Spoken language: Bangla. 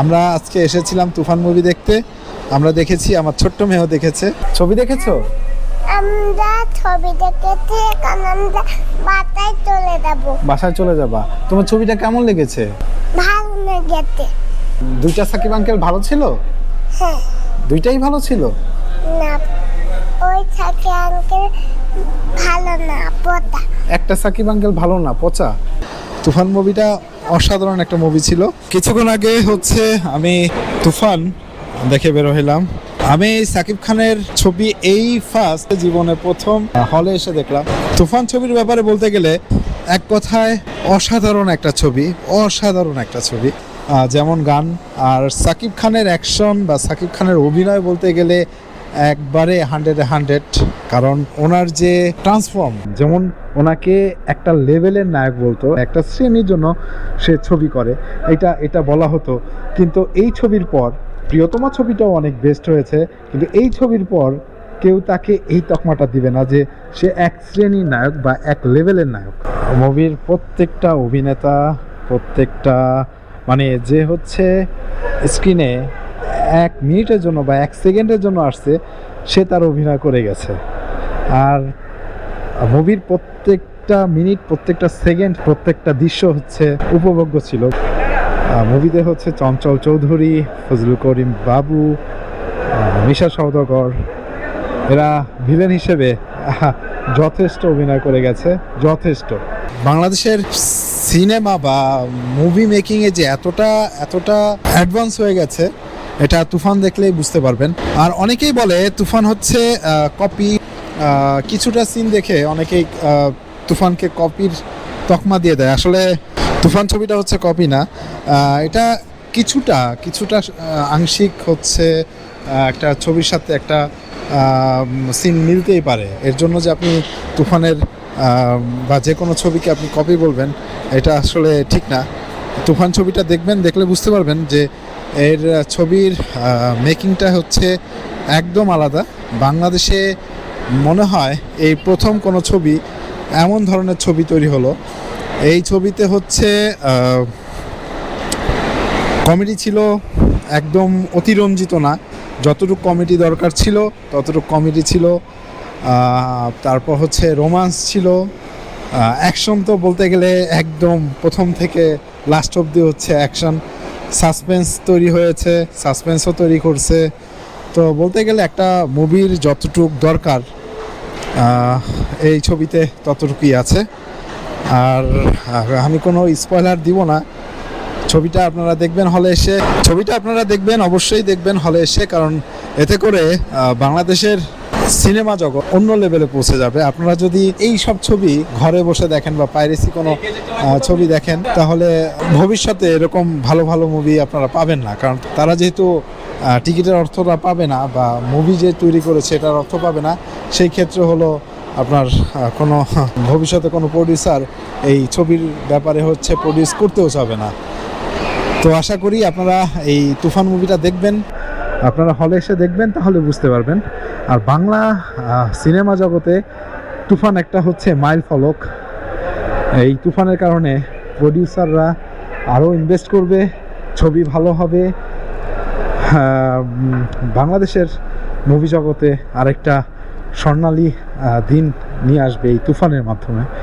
আমরা আজকে এসেছিলাম তুফান মুভি দেখতে। আমরা দেখেছি আমার ছোট্ট মেয়েও দেখেছে। ছবি দেখেছ? আমরা ছবি দেখেছি এখন আমরা বাতায় চলে যাব। বাসায় চলে যাবা। তোমার ছবিটা কেমন লেগেছে? ভালো লেগেছে। দুইটা সাকিব আঙ্কেল ভালো ছিল? হ্যাঁ। দুইটাই ভালো ছিল? না ওই থাকে আঙ্কেল ভালো না পোতা একটা সাকিব আঙ্কেল ভালো না পচা? তুফান মুভিটা অসাধারণ একটা মুভি ছিল। কিছুক্ষণ আগে হচ্ছে আমি তুফান দেখে বের হইলাম। আমি সাকিব খানের ছবি এই ফার্স্ট জীবনে প্রথম হলে এসে দেখলাম। তুফান ছবির ব্যাপারে বলতে গেলে এক কথায় অসাধারণ একটা ছবি, অসাধারণ একটা ছবি। যেমন গান, আর সাকিব খানের অ্যাকশন বা সাকিব খানের অভিনয় বলতে গেলে একবারে হান্ড্রেডে হান্ড্রেড কারণ ওনার যে ট্রান্সফর্ম যেমন ওনাকে একটা লেভেলের নায়ক বলতো, একটা শ্রেণির জন্য সে ছবি করে, এটা এটা বলা হতো। কিন্তু এই ছবির পর, প্রিয়তমা ছবিটাও অনেক বেস্ট হয়েছে, কিন্তু এই ছবির পর কেউ তাকে এই তকমাটা দিবে না যে সে এক শ্রেণির নায়ক বা এক লেভেলের নায়ক। মুভির প্রত্যেকটা অভিনেতা, প্রত্যেকটা মানে যে হচ্ছে স্ক্রিনে এক মিনিটের জন্য বা এক সেকেন্ডের জন্য আসছে, সে তার অভিনয় করে গেছে। আর মুভির প্রত্যেকটা মিনিট, প্রত্যেকটা সেকেন্ড, প্রত্যেকটা দৃশ্য হচ্ছে উপভোগ্য ছিল। মুভিতে হচ্ছে চঞ্চল চৌধুরী, ফজলুল করিম বাবু মিশা সওদাগর। এরা ভিলেন হিসেবে যথেষ্ট অভিনয় করে গেছে, যথেষ্ট। বাংলাদেশের সিনেমা বা মুভি মেকিংয়ে যে এতটা এতটা অ্যাডভান্স হয়ে গেছে এটা তুফান দেখলেই বুঝতে পারবেন। আর অনেকেই বলে তুফান হচ্ছে কপি কিছুটা সিন দেখে অনেকেই তুফানকে কপির তকমা দিয়ে দেয়। আসলে তুফান ছবিটা হচ্ছে কপি না। এটা কিছুটা কিছুটা আংশিক হচ্ছে একটা ছবির সাথে একটা সিন মিলতেই পারে। এর জন্য যে আপনি তুফানের বা যে কোনো ছবিকে আপনি কপি বলবেন, এটা আসলে ঠিক না। তুফান ছবিটা দেখবেন, দেখলে বুঝতে পারবেন যে এর ছবির মেকিংটা হচ্ছে একদম আলাদা। বাংলাদেশে মনে হয় এই প্রথম কোনো ছবি এমন ধরনের ছবি তৈরি হলো। এই ছবিতে হচ্ছে কমেডি ছিল একদম অতিরঞ্জিত না। যতটুকু কমেডি দরকার ছিল, ততটুকু কমেডি ছিল। তারপর হচ্ছে রোমান্স ছিল। অ্যাকশন তো বলতে গেলে একদম প্রথম থেকে লাস্ট অবধি হচ্ছে অ্যাকশন সাসপেন্স তৈরি হয়েছে, সাসপেন্সও তৈরি করছে। তো বলতে গেলে একটা মুভির যতটুক দরকার এই ছবিতে ততটুকুই আছে। আর আমি কোনো স্পয়লার দিব না। ছবিটা আপনারা দেখবেন হলে এসে, ছবিটা আপনারা দেখবেন, অবশ্যই দেখবেন হলে এসে, কারণ এতে করে বাংলাদেশের সিনেমা জগৎ অন্য লেভেলে পৌঁছে যাবে। আপনারা যদি এই সব ছবি ঘরে বসে দেখেন বা পাইরেসি কোনো ছবি দেখেন, তাহলে ভবিষ্যতে এরকম ভালো ভালো মুভি আপনারা পাবেন না। কারণ তারা যেহেতু টিকিটের অর্থটা পাবে না বা মুভি যে তৈরি করেছে এটার অর্থ পাবে না, সেই ক্ষেত্রে হলো আপনার কোনো, ভবিষ্যতে কোনো প্রডিউসার এই ছবির ব্যাপারে হচ্ছে প্রডিউস করতেও চাবে না। তো আশা করি আপনারা এই তুফান মুভিটা দেখবেন। আপনারা হলে এসে দেখবেন, তাহলে বুঝতে পারবেন। আর বাংলা সিনেমা জগতে তুফান একটা হচ্ছে মাইল ফলক। এই তুফানের কারণে প্রডিউসাররা আরও ইনভেস্ট করবে, ছবি ভালো হবে। বাংলাদেশের মুভি জগতে আরেকটা স্বর্ণালী দিন নিয়ে আসবে এই তুফানের মাধ্যমে।